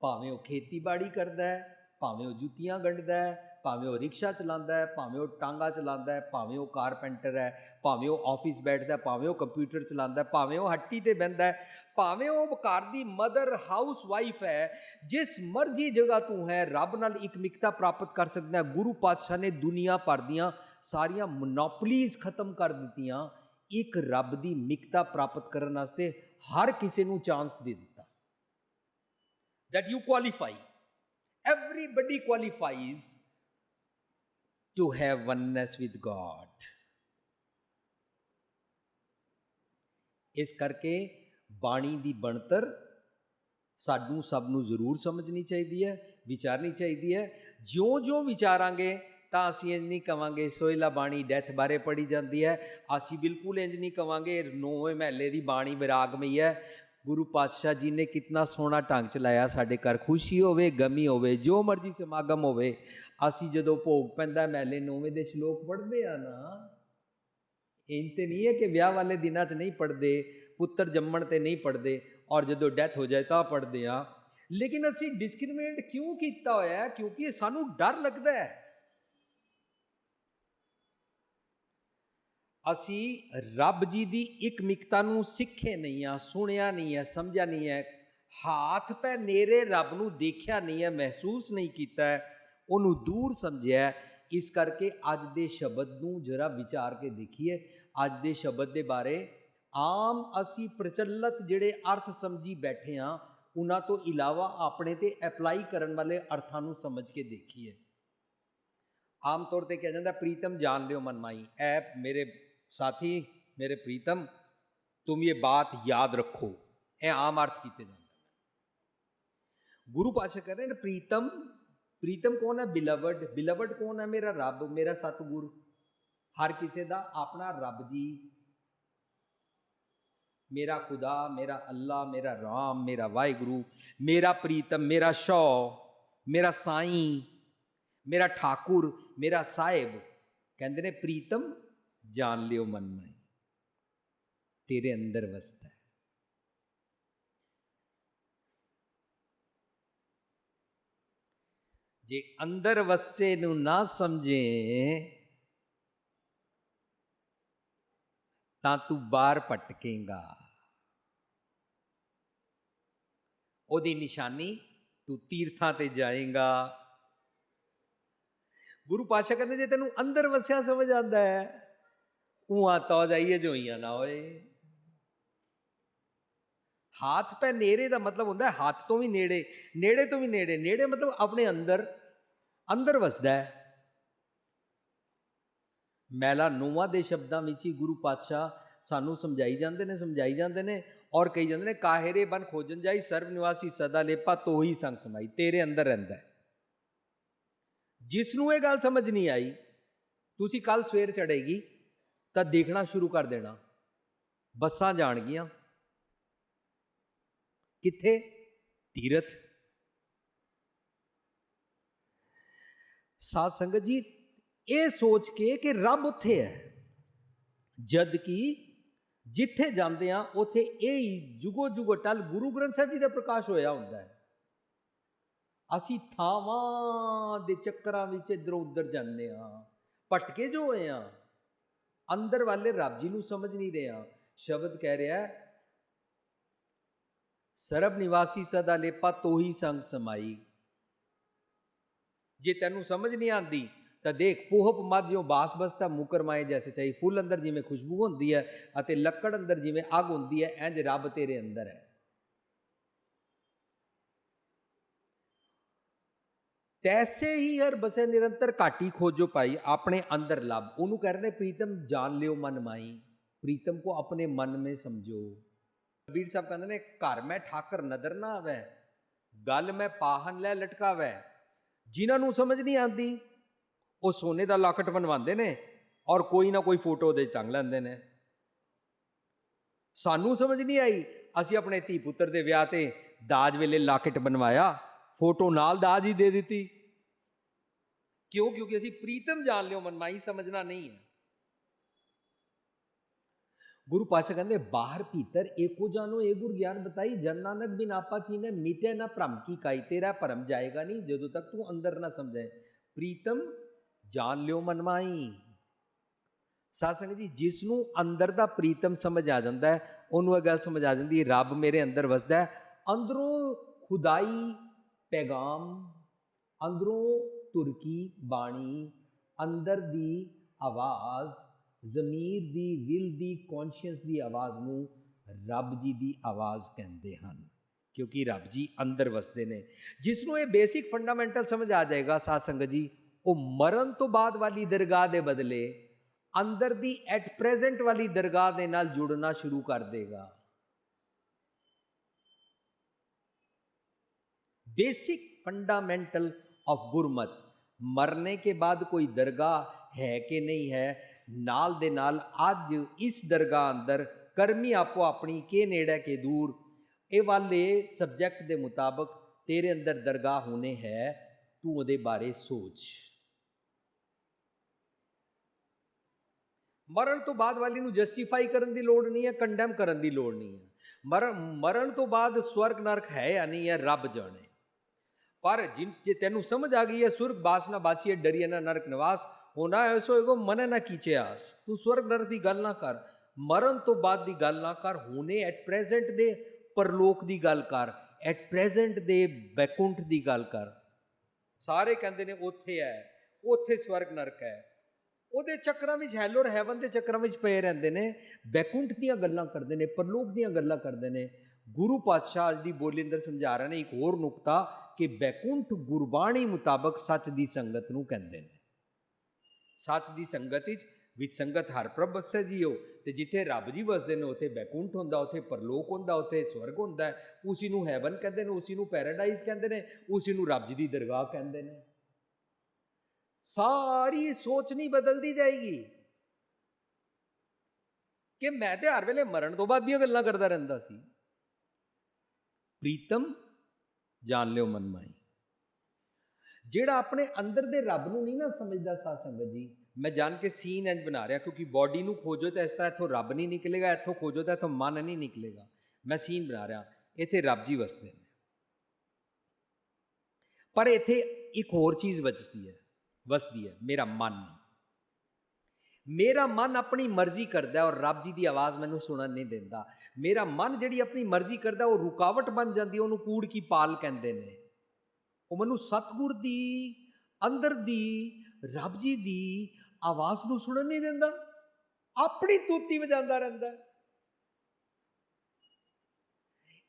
ਭਾਵੇਂ ਉਹ ਖੇਤੀਬਾੜੀ ਕਰਦਾ ਹੈ, ਭਾਵੇਂ ਉਹ ਜੁੱਤੀਆਂ ਗੰਢਦਾ ਹੈ, ਭਾਵੇਂ ਉਹ ਰਿਕਸ਼ਾ ਚਲਾਉਂਦਾ ਹੈ, ਭਾਵੇਂ ਉਹ ਟਾਂਗਾ ਚਲਾਉਂਦਾ ਹੈ, ਭਾਵੇਂ ਉਹ ਕਾਰਪੈਂਟਰ ਹੈ, ਭਾਵੇਂ ਉਹ ਆਫਿਸ ਬੈਠਦਾ ਭਾਵੇਂ ਉਹ ਕੰਪਿਊਟਰ ਚਲਾਉਂਦਾ ਹੈ, ਭਾਵੇਂ ਉਹ ਹੱਟੀ ਤੇ ਬੈੰਦਾ ਹੈ, ਭਾਵੇਂ ਉਹ ਘਰ ਦੀ ਮਦਰ ਹਾਊਸ ਵਾਈਫ ਹੈ, ਜਿਸ ਮਰਜ਼ੀ ਜਗ੍ਹਾ ਤੂੰ ਹੈ, ਰੱਬ ਨਾਲ ਇੱਕ ਮਿਕਤਾ ਪ੍ਰਾਪਤ ਕਰ ਸਕਦਾ ਹੈ। ਗੁਰੂ ਪਾਤਸ਼ਾਹ ਨੇ ਦੁਨੀਆ ਭਰ ਦੀਆਂ ਸਾਰੀਆਂ ਮੋਨੋਪੋਲੀਜ਼ ਖਤਮ ਕਰ ਦਿੱਤੀਆਂ, ਇੱਕ ਰੱਬ ਦੀ ਮਿਕਤਾ ਪ੍ਰਾਪਤ ਕਰਨ ਵਾਸਤੇ ਹਰ ਕਿਸੇ ਨੂੰ ਚਾਂਸ ਦੇ ਦਿੱਤਾ। That you qualify. Everybody qualifies to have oneness with god. ਇਸ ਕਰਕੇ ਬਾਣੀ ਦੀ ਬਣਤਰ ਸਾਨੂੰ ਸਭ ਨੂੰ ਜ਼ਰੂਰ ਸਮਝਣੀ ਚਾਹੀਦੀ ਹੈ, ਵਿਚਾਰਨੀ ਚਾਹੀਦੀ ਹੈ। ਜਿਉਂ-ਜਿਉਂ ਵਿਚਾਰਾਂਗੇ ਤਾਂ ਅਸੀਂ ਇੰਜ ਨਹੀਂ ਕਵਾਂਗੇ ਸੋਇਲਾ ਬਾਣੀ ਡੈਥ ਬਾਰੇ ਪੜੀ ਜਾਂਦੀ ਹੈ। ਅਸੀਂ ਬਿਲਕੁਲ ਇੰਜ ਨਹੀਂ ਕਵਾਂਗੇ, ਨੌਵੇਂ ਮਹਿਲੇ ਦੀ ਬਾਣੀ ਵਿਰਾਗਮਈ ਹੈ। ਗੁਰੂ ਪਾਤਸ਼ਾਹ ਜੀ ਨੇ ਕਿੰਨਾ ਸੋਹਣਾ ਢੰਗ ਚਲਾਇਆ ਸਾਡੇ ਘਰ। ਖੁਸ਼ੀ ਹੋਵੇ, ਗਮੀ ਹੋਵੇ, ਜੋ ਮਰਜ਼ੀ ਸਮਾਗਮ ਹੋਵੇ, ਅਸੀਂ ਜਦੋਂ ਭੋਗ ਪੈਂਦਾ ਮਹਿਲੇ ਨੌਵੇਂ ਦੇ ਸ਼ਲੋਕ ਪੜ੍ਹਦੇ ਆ ਨਾ ਇੰਜ ਤੇ ਨਹੀਂ ਹੈ ਕਿ ਵਿਆਹ ਵਾਲੇ ਦਿਨਾਂ 'ਚ ਨਹੀਂ ਪੜ੍ਹਦੇ, ਪੁੱਤਰ ਜੰਮਣ ਤੇ ਨਹੀਂ ਪੜ੍ਹਦੇ ਔਰ ਜਦੋਂ ਡੈਥ ਹੋ ਜਾਏ ਤਾਂ ਪੜ੍ਹਦੇ ਆ ਲੇਕਿਨ ਅਸੀਂ ਡਿਸਕ੍ਰਿਮੀਨੇਟ ਕਿਉਂ ਕੀਤਾ ਹੋਇਆ ਕਿਉਂਕਿ ਸਾਨੂੰ ਡਰ ਲੱਗਦਾ ਹੈ। ਅਸੀਂ ਰੱਬ ਜੀ ਦੀ ਇੱਕ ਮਿਕਤਾ ਨੂੰ ਸਿੱਖੇ ਨਹੀਂ ਆ, ਸੁਣਿਆ ਨਹੀਂ ਹੈ ਸਮਝਿਆ ਨਹੀਂ ਹੈ ਹਾਥ ਪੈ ਨੇਰੇ ਰੱਬ ਨੂੰ ਦੇਖਿਆ ਨਹੀਂ ਹੈ ਮਹਿਸੂਸ ਨਹੀਂ ਕੀਤਾ ਹੈ, ਉਹਨੂੰ ਦੂਰ ਸਮਝਿਆ ਇਸ ਕਰਕੇ ਅੱਜ ਦੇ ਸ਼ਬਦ ਨੂੰ ਜਰਾ ਵਿਚਾਰ ਕੇ ਦੇਖੀਏ। ਅੱਜ ਦੇ ਸ਼ਬਦ ਦੇ ਬਾਰੇ ਆਮ ਅਸੀਂ ਪ੍ਰਚਲਿਤ ਜਿਹੜੇ ਅਰਥ ਸਮਝੀ ਬੈਠੇ ਆ ਉਹਨਾਂ ਤੋਂ ਇਲਾਵਾ ਆਪਣੇ ਤੇ ਅਪਲਾਈ ਕਰਨ ਵਾਲੇ ਅਰਥਾਂ ਨੂੰ ਸਮਝ ਕੇ ਦੇਖੀਏ। ਆਮ ਤੌਰ ਤੇ ਕਿਹਾ ਜਾਂਦਾ, ਪ੍ਰੀਤਮ ਜਾਣ ਲਿਓ ਮਨਮਾਈ ਐ ਮੇਰੇ ਸਾਥੀ ਮੇਰੇ ਪ੍ਰੀਤਮ ਤੁਮ ਇਹ ਬਾਤ ਯਾਦ ਰੱਖੋ ਇਹ ਆਮ ਅਰਥ ਕੀਤੇ ਜਾਂਦੇ ਨੇ ਗੁਰੂ ਪਾਤਸ਼ਾਹ ਕਹਿੰਦੇ ਨੇ ਪ੍ਰੀਤਮ ਪ੍ਰੀਤਮ ਕੌਣ ਹੈ ਬਿਲਵਡ ਬਿਲਵਡ ਕੌਣ ਹੈ ਮੇਰਾ ਰੱਬ ਮੇਰਾ ਸਤਿਗੁਰ ਹਰ ਕਿਸੇ ਦਾ ਆਪਣਾ ਰੱਬ ਜੀ ਮੇਰਾ ਖੁਦਾ ਮੇਰਾ ਅੱਲਾ ਮੇਰਾ ਰਾਮ ਮੇਰਾ ਵਾਹਿਗੁਰੂ ਮੇਰਾ ਪ੍ਰੀਤਮ ਮੇਰਾ ਸ਼ੌ ਮੇਰਾ ਸਾਈਂ ਮੇਰਾ ਠਾਕੁਰ ਮੇਰਾ ਸਾਹਿਬ ਕਹਿੰਦੇ ਨੇ ਪ੍ਰੀਤਮ ਜਾਣ ਲਿਓ ਮਨ ਮੈਂ ਤੇਰੇ ਅੰਦਰ ਵਸਦਾ ਹੈ। ਜੇ ਅੰਦਰ ਵਸੇ ਨੂੰ ਨਾ ਸਮਝੇ, ਤਾਂ ਤੂੰ ਬਾਹਰ ਭਟਕੇਗਾ। ਉਹਦੀ ਨਿਸ਼ਾਨੀ, ਤੂੰ ਤੀਰਥਾਂ ਤੇ ਜਾਏਗਾ। ਗੁਰੂ ਪਾਤਸ਼ਾਹ ਕਹਿੰਦੇ, ਜੇ ਤੈਨੂੰ ਅੰਦਰ ਵਸਿਆ ਸਮਝ ਆਂਦਾ ਹੈ ਉਹਾਂ ਤੋ ਜਾਈਏ ਜੋਈਆਂ ਨਾ ਹੋਏ। ਹੱਥ ਪੈ ਨੇੜੇ ਦਾ ਮਤਲਬ ਹੁੰਦਾ ਹੈ, ਹੱਥ ਤੋਂ ਵੀ ਨੇੜੇ ਨੇੜੇ ਤੋਂ ਵੀ ਨੇੜੇ ਨੇੜੇ ਮਤਲਬ ਆਪਣੇ ਅੰਦਰ ਅੰਦਰ ਵਸਦਾ ਹੈ। ਮੈਲਾ ਨੂਆ ਦੇ ਸ਼ਬਦਾਂ ਵਿੱਚ ਹੀ ਗੁਰੂ ਪਾਤਸ਼ਾਹ ਸਾਨੂੰ ਸਮਝਾਈ ਜਾਂਦੇ ਨੇ, ਸਮਝਾਈ ਜਾਂਦੇ ਨੇ ਔਰ ਕਹੀ ਜਾਂਦੇ ਨੇ, ਕਾਹਿਰੇ ਬਨ ਖੋਜਨ ਜਾਈ ਸਰਵ ਨਿਵਾਸੀ ਸਦਾ ਲੇਪਾ ਤੋਹੀ ਸੰਗ ਸਮਾਈ, ਤੇਰੇ ਅੰਦਰ ਰਹਿੰਦਾ ਹੈ। ਜਿਸ ਨੂੰ ਇਹ ਗੱਲ ਸਮਝ ਨਹੀਂ ਆਈ, ਤੁਸੀਂ ਕੱਲ ਸਵੇਰ ਚੜੇਗੀ ਤਾਂ ਦੇਖਣਾ ਸ਼ੁਰੂ ਕਰ ਦੇਣਾ। ਬੱਸਾਂ ਜਾਣਗੀਆਂ। ਕਿੱਥੇ? ਤੀਰਥ। ਸਾਧ ਸੰਗਤ ਜੀ, ਇਹ ਸੋਚ ਕੇ ਕਿ ਰੱਬ ਉੱਥੇ ਹੈ। ਜਦ ਕਿ ਜਿੱਥੇ ਜਾਂਦੇ ਆ, ਉਥੇ ਇਹ ਹੀ ਜੁਗੋ ਜੁਗੋ ਟਲ ਗੁਰੂ ਗ੍ਰੰਥ ਸਾਹਿਬ ਜੀ ਦਾ ਪ੍ਰਕਾਸ਼ ਹੋਇਆ ਹੁੰਦਾ ਹੈ। ਅਸੀਂ ਥਾਵਾਂ ਦੇ ਚੱਕਰਾਂ ਵਿੱਚ ਇਧਰੋਂ ਉਧਰ ਜਾਂਦੇ ਆ ਭਟਕੇ ਜੋ ਹੋਏ ਆ ਅੰਦਰ ਵਾਲੇ ਰੱਬ ਜੀ ਨੂੰ ਸਮਝ ਨਹੀਂ ਰਿਹਾ। ਸ਼ਬਦ ਕਹਿ ਰਿਹਾ ਹੈ ਸਰਬ ਨਿਵਾਸੀ ਸਦਾ ਲੇਪਾ ਤੋਹੀ ਸੰਗ ਸਮਾਈ। ਜੇ ਤੈਨੂੰ ਸਮਝ ਨਹੀਂ ਆਂਦੀ ਤਾਂ ਦੇਖ ਪੋਹਪ ਮਦ ਜੋ ਬਾਸ ਬਸਤਾ ਮੁਕਰਮਾਏ ਜੈਸੇ ਚਾਹੀ ਫੁੱਲ ਅੰਦਰ ਜਿਵੇਂ ਖੁਸ਼ਬੂ ਹੁੰਦੀ ਹੈ ਅਤੇ ਲੱਕੜ ਅੰਦਰ ਜਿਵੇਂ ਅੱਗ ਹੁੰਦੀ ਹੈ, ਇੰਜ ਰੱਬ ਤੇਰੇ ਅੰਦਰ ਹੈ। ਤੈਸੇ ਹੀ ਹਰ ਬਸੇ ਨਿਰੰਤਰ ਘਾਟੀ ਖੋਜੋ ਭਾਈ, ਆਪਣੇ ਅੰਦਰ ਲੱਭ। ਉਹਨੂੰ ਕਹਿ ਰਹੇ ਨੇ, ਪ੍ਰੀਤਮ, ਜਾਣ ਲਿਓ ਮਨ ਮਾਈ। ਪ੍ਰੀਤਮ ਕੋ ਆਪਣੇ ਮਨ ਮੇ ਸਮਝੋ। ਕਬੀਰ ਸਾਹਿਬ ਕਹਿੰਦੇ ਨੇ, ਘਰ ਮੈਂ ਠਾਕਰ ਨਦਰ ਨਾ ਆਵੇ, ਗੱਲ ਮੈਂ ਪਾਹਨ ਲੈ ਲਟਕਾਵੇ। ਜਿਨ੍ਹਾਂ ਨੂੰ ਸਮਝ ਨਹੀਂ ਆਂਦੀ, ਉਹ ਸੋਨੇ ਦਾ ਲਾਕਟ ਬਣਵਾਉਂਦੇ ਨੇ ਔਰ ਕੋਈ ਨਾ ਕੋਈ ਫੋਟੋ ਉਹਦੇ ਟੰਗ ਲੈਂਦੇ ਨੇ। ਸਾਨੂੰ ਸਮਝ ਨਹੀਂ ਆਈ, ਅਸੀਂ ਆਪਣੇ ਧੀ ਪੁੱਤਰ ਦੇ ਵਿਆਹ ਤੇ ਦਾਜ ਵੇਲੇ ਲਾਕਟ ਬਣਵਾਇਆ, ਫੋਟੋ ਨਾਲ ਦਾਜ ਹੀ ਦੇ ਦਿੱਤੀ। ਕਿਉਂ? ਕਿਉਂਕਿ ਅਸੀਂ ਪ੍ਰੀਤਮ ਜਾਣ ਲਿਓ, ਮਨਮਾਈ ਸਮਝਣਾ ਨਹੀਂ ਹੈ। ਗੁਰੂ ਪਾਸ਼ਾ ਕਹਿੰਦੇ, ਬਾਹਰ ਭੀਤਰ, ਏਕੋ ਜਾਨੋ ਏ ਗੁਰ ਗਿਆਨ ਬਤਾਈ, ਜਨ ਨਾਨਕ ਬਿਨ ਆਪਾ ਚੀਨੇ, ਮੀਟੇ ਨਾ ਭ੍ਰਮ ਕੀ ਕਾਈ, ਤੇਰਾ ਭਰਮ ਜਾਏਗਾ ਨਹੀਂ, ਜਦੋਂ ਤੱਕ ਤੂੰ ਅੰਦਰ ਨਾ ਸਮਝੇ। ਪ੍ਰੀਤਮ, ਜਾਣ ਲਿਓ ਮਨਮਾਈ। ਸਾਧ ਜੀ ਜਿਸ ਨੂੰ ਅੰਦਰ ਦਾ ਪ੍ਰੀਤਮ ਸਮਝ ਆ ਜਾਂਦਾ ਹੈ, ਉਹਨੂੰ ਇਹ ਗੱਲ ਸਮਝ ਆ ਜਾਂਦੀ ਹੈ, ਰੱਬ ਮੇਰੇ ਅੰਦਰ ਵਸਦਾ ਹੈ। ਅੰਦਰੋਂ ਖੁਦਾਈ ਪੈਗਾਮ, ਅੰਦਰੋਂ ਧੁਰ ਕੀ ਬਾਣੀ ਅੰਦਰ ਦੀ ਆਵਾਜ਼, ਜ਼ਮੀਰ ਦੀ, ਵਿਲ ਦੀ ਕੌਨਸ਼ੀਅਸ ਦੀ ਆਵਾਜ਼ ਨੂੰ ਰੱਬ ਜੀ ਦੀ ਆਵਾਜ਼ ਕਹਿੰਦੇ ਹਨ। ਕਿਉਂਕਿ ਰੱਬ ਜੀ ਅੰਦਰ ਵਸਦੇ ਨੇ। ਜਿਸ ਨੂੰ ਇਹ ਬੇਸਿਕ ਫੰਡਾਮੈਂਟਲ ਸਮਝ ਆ ਜਾਏਗਾ, ਸਾਧ ਸੰਗਤ ਜੀ, ਉਹ ਮਰਨ ਤੋਂ ਬਾਅਦ ਵਾਲੀ ਦਰਗਾਹ ਦੇ ਬਦਲੇ ਅੰਦਰ ਦੀ ਐਟ ਪ੍ਰੈਜ਼ੈਂਟ ਵਾਲੀ ਦਰਗਾਹ ਦੇ ਨਾਲ ਜੁੜਨਾ ਸ਼ੁਰੂ ਕਰ ਦੇਗਾ। Basic fundamental of Gurmat. ਮਰਨੇ ਕੇ ਬਾਅਦ ਕੋਈ ਦਰਗਾਹ ਹੈ ਕਿ ਨਹੀਂ ਹੈ ਨਾਲ ਦੇ ਨਾਲ ਅੱਜ ਇਸ ਦਰਗਾਹ ਅੰਦਰ ਕਰਮੀ ਆਪੋ ਆਪਣੀ ਕੇ ਨੇੜੇ ਕੇ ਦੂਰ ਇਹ ਵਾਲੇ ਸਬਜੈਕਟ ਦੇ ਮੁਤਾਬਕ ਤੇਰੇ ਅੰਦਰ ਦਰਗਾਹ ਹੋਣੇ ਹੈ ਤੂੰ ਉਹਦੇ ਬਾਰੇ ਸੋਚ ਮਰਨ ਤੋਂ ਬਾਅਦ ਵਾਲੀ ਨੂੰ ਜਸਟੀਫਾਈ ਕਰਨ ਦੀ ਲੋੜ ਨਹੀਂ ਹੈ ਕੰਡਮ ਕਰਨ ਦੀ ਲੋੜ ਨਹੀਂ ਹੈ ਮਰਨ ਮਰਨ ਤੋਂ ਬਾਅਦ ਸਵਰਗ ਨਰਕ ਹੈ ਜਾਂ ਨਹੀਂ ਹੈ ਰੱਬ ਜਾਣੇ ਪਰ ਜਿਨ ਜੇ ਤੈਨੂੰ ਸਮਝ ਆ ਗਈ ਹੈ, ਸੁਰਗ ਬਾਸ ਨਾ ਬਾਚੀਏ ਡਰੀਏ ਨਾ ਨਰਕ ਨਿਵਾਸ ਹੋਣਾ ਐਸੋ ਏਗੋ ਮਨ ਨਾ ਕੀਚੇ ਆਸ। ਤੂੰ ਸਵਰਗ ਨਰਕ ਦੀ ਗੱਲ ਨਾ ਕਰ, ਮਰਨ ਤੋਂ ਬਾਅਦ ਦੀ ਗੱਲ ਨਾ ਕਰ, ਹੁਣੇ ਐਟ ਪ੍ਰੈਜ਼ੈਂਟ ਦੇ ਪਰਲੋਕ ਦੀ ਗੱਲ ਕਰ ਐਟ ਪ੍ਰੈਜ਼ੈਂਟ ਦੇ ਬੈਕੁੰਠ ਦੀ ਗੱਲ ਕਰ। ਸਾਰੇ ਕਹਿੰਦੇ ਨੇ, ਉੱਥੇ ਹੈ, ਉੱਥੇ ਸਵਰਗ ਨਰਕ ਹੈ। ਉਹਦੇ ਚੱਕਰਾਂ ਵਿੱਚ ਹੈਲ ਔਰ ਹੈਵਨ ਦੇ ਚੱਕਰਾਂ ਵਿੱਚ ਪਏ ਰਹਿੰਦੇ ਨੇ। ਬੈਕੁੰਠ ਦੀਆਂ ਗੱਲਾਂ ਕਰਦੇ ਨੇ, ਪਰਲੋਕ ਦੀਆਂ ਗੱਲਾਂ ਕਰਦੇ ਨੇ। ਗੁਰੂ ਪਾਤਸ਼ਾਹ ਅੱਜ ਦੀ ਬੋਲੀ ਅੰਦਰ ਸਮਝਾ ਰਹੇ ਨੇ ਇੱਕ ਹੋਰ ਨੁਕਤਾ ਕਿ ਬੈਕੁੰਠ ਗੁਰਬਾਣੀ ਮੁਤਾਬਕ ਸੱਚ ਦੀ ਸੰਗਤ ਨੂੰ ਕਹਿੰਦੇ ਨੇ। ਸੱਚ ਦੀ ਸੰਗਤ ਵਿੱਚ ਵਿੱਚ ਸੰਗਤ ਹਰ ਪ੍ਰਭ ਵਸੈ ਜੀਓ ਤੇ ਜਿੱਥੇ ਰੱਬ ਜੀ ਵਸਦੇ ਨੇ ਉੱਥੇ ਬੈਕੁੰਠ ਹੁੰਦਾ, ਉੱਥੇ ਪਰਲੋਕ ਹੁੰਦਾ, ਉੱਥੇ ਸਵਰਗ ਹੁੰਦਾ। ਉਸੇ ਨੂੰ ਹੈਵਨ ਕਹਿੰਦੇ ਨੇ, ਉਸੇ ਨੂੰ ਪੈਰਾਡਾਈਜ਼ ਕਹਿੰਦੇ ਨੇ, ਉਸੇ ਨੂੰ ਰੱਬ ਜੀ ਦੀ ਦਰਗਾਹ ਕਹਿੰਦੇ ਨੇ। ਸਾਰੀ ਸੋਚ ਨਹੀਂ ਬਦਲਦੀ ਜਾਏਗੀ। ਕਿ ਮੈਂ ਤੇ ਹਰ ਵੇਲੇ ਮਰਨ ਤੋਂ ਬਾਅਦ ਦੀਆਂ ਗੱਲਾਂ ਕਰਦਾ ਰਹਿੰਦਾ ਸੀ। ਪ੍ਰੀਤਮ ਜਾਣ ਲਿਓ ਮਨਮਾਈ। ਜਿਹੜਾ ਆਪਣੇ ਅੰਦਰ ਦੇ ਰੱਬ ਨੂੰ ਨਹੀਂ ਨਾ ਸਮਝਦਾ ਸਾਧ ਸੰਗਤ ਜੀ, ਮੈਂ ਜਾਣ ਕੇ ਸੀਨ ਇੰਜ ਬਣਾ ਰਿਹਾ ਕਿਉਂਕਿ ਬਾਡੀ ਨੂੰ ਖੋਜੋ ਤਾਂ ਇਸ ਤਰ੍ਹਾਂ ਇੱਥੋਂ ਰੱਬ ਨਹੀਂ ਨਿਕਲੇਗਾ, ਇੱਥੋਂ ਖੋਜੋ ਤਾਂ ਇੱਥੋਂ ਮਨ ਨਹੀਂ ਨਿਕਲੇਗਾ। ਮੈਂ ਸੀਨ ਬਣਾ ਰਿਹਾ, ਇੱਥੇ ਰੱਬ ਜੀ ਵਸਦੇ ਨੇ। ਪਰ ਇੱਥੇ ਇੱਕ ਹੋਰ ਚੀਜ਼ ਵਸਦੀ ਹੈ ਵਸਦੀ ਹੈ, ਮੇਰਾ ਮਨ। ਮੇਰਾ ਮਨ ਆਪਣੀ ਮਰਜ਼ੀ ਕਰਦਾ ਔਰ ਰੱਬ ਜੀ ਦੀ ਆਵਾਜ਼ ਮੈਨੂੰ ਸੁਣਨ ਨਹੀਂ ਦਿੰਦਾ। ਮੇਰਾ ਮਨ ਜਿਹੜੀ ਆਪਣੀ ਮਰਜ਼ੀ ਕਰਦਾ, ਉਹ ਰੁਕਾਵਟ ਬਣ ਜਾਂਦੀ ਉਹਨੂੰ ਕੂੜ ਕੀ ਪਾਲ ਕਹਿੰਦੇ ਨੇ। ਉਹ ਮੈਨੂੰ ਸਤਗੁਰ ਦੀ, ਅੰਦਰ ਦੀ, ਰੱਬ ਜੀ ਦੀ ਆਵਾਜ਼ ਨੂੰ ਸੁਣਨ ਨਹੀਂ ਦਿੰਦਾ, ਆਪਣੀ ਤੂਤੀ ਵਜਾਉਂਦਾ ਰਹਿੰਦਾ।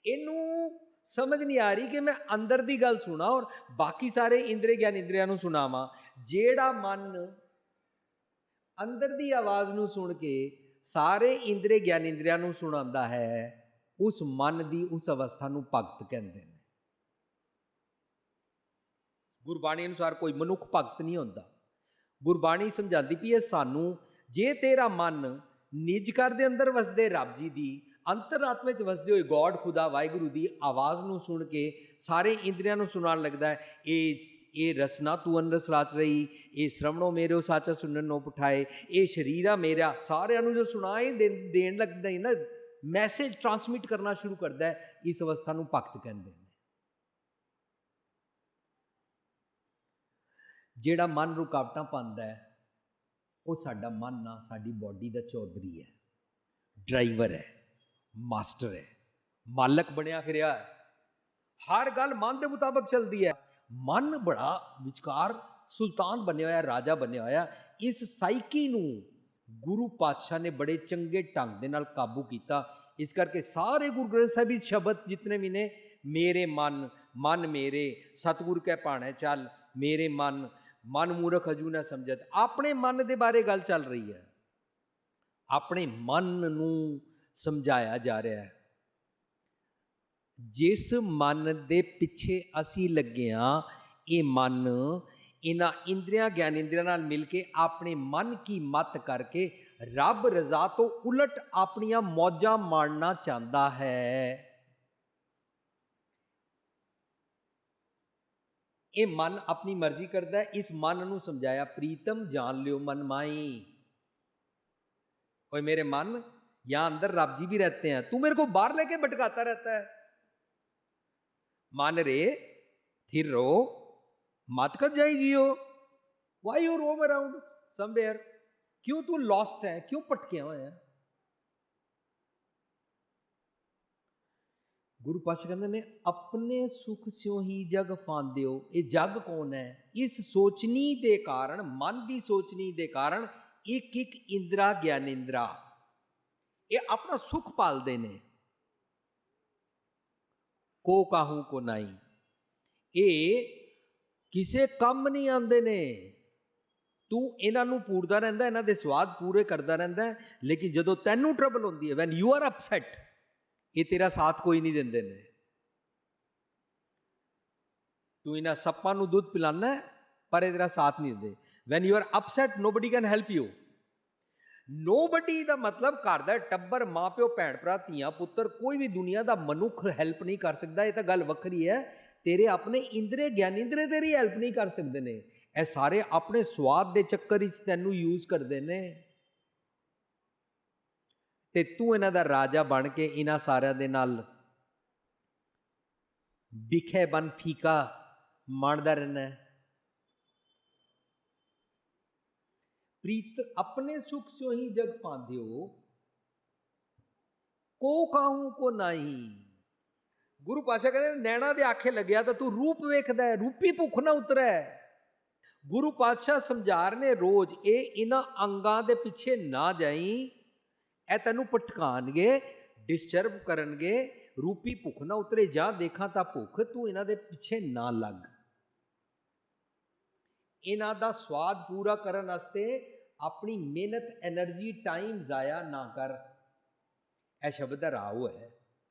ਇਹਨੂੰ ਸਮਝ ਨਹੀਂ ਆ ਰਹੀ ਕਿ ਮੈਂ ਅੰਦਰ ਦੀ ਗੱਲ ਸੁਣਾ ਔਰ ਬਾਕੀ ਸਾਰੇ ਇੰਦਰੀ ਗਿਆਨ ਇੰਦਰੀਆਂ ਨੂੰ ਸੁਣਾਵਾਂ। ਜਿਹੜਾ ਮਨ ਅੰਦਰ ਦੀ ਆਵਾਜ਼ ਨੂੰ ਸੁਣ ਕੇ ਸਾਰੇ ਇੰਦਰੀ ਗਿਆਨ ਇੰਦਰੀਆਂ ਨੂੰ ਸੁਣਾਉਂਦਾ ਹੈ, ਉਸ ਮਨ ਦੀ ਉਸ ਅਵਸਥਾ ਨੂੰ ਭਗਤ ਕਹਿੰਦੇ ਨੇ। ਗੁਰਬਾਣੀ ਅਨੁਸਾਰ ਕੋਈ ਮਨੁੱਖ ਭਗਤ ਨਹੀਂ ਹੁੰਦਾ। ਗੁਰਬਾਣੀ ਸਮਝਾਉਂਦੀ ਪਈ ਹੈ, ਸਾਨੂੰ ਜੇ ਤੇਰਾ ਮਨ ਨਿਜ ਘਰ ਦੇ ਅੰਦਰ ਵਸਦੇ, ਰੱਬ ਜੀ ਦੀ ਅੰਤਰਾਤਮਾ ਵਿੱਚ ਵਸਦੇ ਹੋਏ ਗੋਡ, ਖੁਦਾ, ਵਾਹਿਗੁਰੂ ਦੀ ਆਵਾਜ਼ ਨੂੰ ਸੁਣ ਕੇ ਸਾਰੇ ਇੰਦਰੀਆਂ ਨੂੰ ਸੁਣਾਉਣ ਲੱਗਦਾ ਹੈ, ਇਹ ਇਹ ਰਸਨਾ ਤੂੰ ਅੰਦਰ ਰਾਚ ਰਹੀ, ਇਹ ਸ਼ਰਵਣੋ ਮੇਰੋ ਸਾਚਾ ਸੁਣਨ ਨੂੰ ਪਠਾਏ, ਇਹ ਸ਼ਰੀਰਾ ਮੇਰਾ, ਸਾਰਿਆਂ ਨੂੰ ਜੋ ਸੁਣਾਏ ਦੇਣ ਲੱਗਦਾ ਹੈ ਨਾ, ਮੈਸੇਜ ਟਰਾਂਸਮਿਟ ਕਰਨਾ ਸ਼ੁਰੂ ਕਰਦਾ ਹੈ, ਇਸ ਅਵਸਥਾ ਨੂੰ ਭਗਤ ਕਹਿੰਦੇ ਨੇ। ਜਿਹੜਾ ਮਨ ਰੁਕਾਵਟਾਂ ਪਾਉਂਦਾ ਹੈ, ਉਹ ਸਾਡਾ ਮਨ ਨਾ ਸਾਡੀ ਬਾਡੀ ਦਾ ਚੌਧਰੀ ਹੈ ਡਰਾਈਵਰ ਹੈ। ਮਾਸਟਰ ਹੈ। ਮਾਲਕ ਬਣਿਆ ਫਿਰਿਆ ਹੈ। ਹਰ ਗੱਲ ਮਨ ਦੇ ਮੁਤਾਬਕ ਚੱਲਦੀ ਹੈ। ਮਨ ਬੜਾ ਵਿਚਕਾਰ ਸੁਲਤਾਨ ਬਣਿਆ ਹੋਇਆ, ਰਾਜਾ ਬਣਿਆ ਹੋਇਆ। ਇਸ ਸਾਈਕੀ ਨੂੰ ਗੁਰੂ ਪਾਤਸ਼ਾਹ ਨੇ ਬੜੇ ਚੰਗੇ ਢੰਗ ਦੇ ਨਾਲ ਕਾਬੂ ਕੀਤਾ। ਇਸ ਕਰਕੇ ਸਾਰੇ ਗੁਰੂ ਗ੍ਰੰਥ ਸਾਹਿਬ ਵਿੱਚ ਸ਼ਬਦ ਜਿਤਨੇ ਵੀ ਨੇ, ਮੇਰੇ ਮਨ ਮਨ ਮੇਰੇ, ਸਤਿਗੁਰ ਕੈ ਪਾਣੇ ਚੱਲ, ਮੇਰੇ ਮਨ ਮਨ ਮੂਰਖ ਹਜੂ ਨਾ ਸਮਝਤ। ਆਪਣੇ ਮਨ ਦੇ ਬਾਰੇ ਗੱਲ ਚੱਲ ਰਹੀ ਹੈ। ਆਪਣੇ ਮਨ ਨੂੰ ਸਮਝਾਇਆ ਜਾ ਰਿਹਾ ਹੈ। ਜਿਸ ਮਨ ਦੇ ਪਿੱਛੇ ਅਸੀਂ ਲੱਗੇ ਆ ਇਹ ਮਨ ਇਹਨਾਂ ਇੰਦਰੀਆਂ, ਗਿਆਨ ਇੰਦਰੀਆਂ ਨਾਲ ਮਿਲ ਕੇ ਆਪਣੇ ਮਨ ਕੀ ਮਤ ਕਰਕੇ ਰੱਬ ਰਜ਼ਾ ਤੋਂ ਉਲਟ ਆਪਣੀਆਂ ਮੌਜਾਂ ਮਾਣਨਾ ਚਾਹੁੰਦਾ ਹੈ। ਇਹ ਮਨ ਆਪਣੀ ਮਰਜ਼ੀ ਕਰਦਾ ਹੈ, ਇਸ ਮਨ ਨੂੰ ਸਮਝਾਇਆ, ਪ੍ਰੀਤਮ ਜਾਣ ਲਿਓ ਮਨ ਮਾਈ। ਓਏ ਮੇਰੇ ਮਨ यहाँ अंदर रब जी भी रहते हैं तू मेरे को बाहर लेके भटकाता रहता है मान रे थिर रो मत कर जाई जियो why you roam around somewhere क्यों तू लॉस्ट है क्यों भटके हुए है ਗੁਰੂ ਪਾਸ਼ਾ ਕਹਿੰਦੇ ਨੇ ਆਪਣੇ ਸੁਖ ਸਿਓ ਹੀ ਜਗ ਫਾਂਦਿਓ ਇਹ ਜਗ ਕੌਣ ਹੈ ਇਸ ਸੋਚਣੀ ਦੇ ਕਾਰਨ ਮਨ ਦੀ ਸੋਚਣੀ ਦੇ ਕਾਰਨ ਇੱਕ ਇੱਕ ਇੰਦਰਾ ਗਿਆਨੇਂਦਰਾ ਇਹ ਆਪਣਾ ਸੁਖ ਪਾਲਦੇ ਨੇ। ਕੋ ਕਾਹੂ ਕੋ ਨਹੀਂ ਇਹ ਕਿਸੇ ਕੰਮ ਨਹੀਂ ਆਉਂਦੇ ਨੇ। ਤੂੰ ਇਹਨਾਂ ਨੂੰ ਪੂਰਦਾ ਰਹਿੰਦਾ, ਇਹਨਾਂ ਦੇ ਸਵਾਦ ਪੂਰੇ ਕਰਦਾ ਰਹਿੰਦਾ, ਲੇਕਿਨ ਜਦੋਂ ਤੈਨੂੰ ਟਰਬਲ ਹੁੰਦੀ ਹੈ ਵੈਨ ਯੂ ਆਰ ਅਪਸੈਟ ਇਹ ਤੇਰਾ ਸਾਥ ਕੋਈ ਨਹੀਂ ਦਿੰਦੇ ਨੇ। ਤੂੰ ਇਹਨਾਂ ਸੱਪਾਂ ਨੂੰ ਦੁੱਧ ਪਿਲਾਣਾ ਪਰ ਇਹ ਤੇਰਾ ਸਾਥ ਨਹੀਂ ਦਿੰਦੇ। When you are upset nobody can help you nobody ਦਾ ਮਤਲਬ ਘਰ ਦਾ ਟੱਬਰ, ਮਾਪਿਓ ਭੈਣ ਭਰਾ ਧੀਆਂ ਪੁੱਤਰ ਕੋਈ ਵੀ ਦੁਨੀਆ ਦਾ ਮਨੁੱਖ ਹੈਲਪ ਨਹੀਂ ਕਰ ਸਕਦਾ, ਇਹ ਤਾਂ ਗੱਲ ਵੱਖਰੀ ਹੈ। ਤੇਰੇ ਆਪਣੇ ਇੰਦਰੇ ਗਿਆਨਿੰਦਰੇ ਤੇਰੀ ਹੈਲਪ ਨਹੀਂ ਕਰ ਸਕਦੇ ਨੇ। ਇਹ ਸਾਰੇ ਆਪਣੇ ਸਵਾਦ ਦੇ ਚੱਕਰ ਵਿੱਚ ਤੈਨੂੰ ਯੂਜ਼ ਕਰਦੇ ਨੇ। ਤੇ ਤੂੰ ਇਹਨਾਂ ਦਾ ਰਾਜਾ ਬਣ ਕੇ ਇਹਨਾਂ ਸਾਰਿਆਂ ਦੇ ਨਾਲ ਵਿਖੇ ਬਨ, ਫੀਕਾ, ਮਾਣਦਾ ਰਹਿਣਾ ਹੈ प्रीत अपने सुख से ही जग फांध्यो को काहू को नाही ਗੁਰੂ ਪਾਸ਼ਾ ਕਹਿੰਦੇ ਨੈਣਾ ਦੇ ਆਖੇ ਲੱਗਿਆ ਤਾਂ ਤੂੰ ਰੂਪ ਵੇਖਦਾ ਹੈ ਰੂਪੀ ਭੁੱਖ ਨਾ ਉਤਰੈ ਗੁਰੂ ਪਾਤਸ਼ਾਹ ਸਮਝਾ ਰਹੇ ਨੇ ਰੋਜ਼ ਇਹ ਇਹਨਾਂ ਅੰਗਾਂ ਦੇ ਪਿੱਛੇ ਨਾ ਜਾਈ ਇਹ ਤੈਨੂੰ ਪਟਕਾਣਗੇ ਡਿਸਟਰਬ ਕਰਨਗੇ ਰੂਪੀ ਭੁੱਖ ਨਾ ਉਤਰੇ ਜਾਂ ਦੇਖਾਂ ਤਾਂ ਭੁੱਖ ਤੂੰ ਇਹਨਾਂ ਦੇ ਪਿੱਛੇ ਨਾ ਲੱਗ ਇਹਨਾਂ ਦਾ ਸਵਾਦ ਪੂਰਾ ਕਰਨ ਵਾਸਤੇ ਆਪਣੀ ਮਿਹਨਤ એનર્ਜੀ ਟਾਈਮ ਜ਼ਾਇਆ ਨਾ ਕਰ। ਇਹ ਸ਼ਬਦ ਦਾ ਰਾਹ ਹੈ।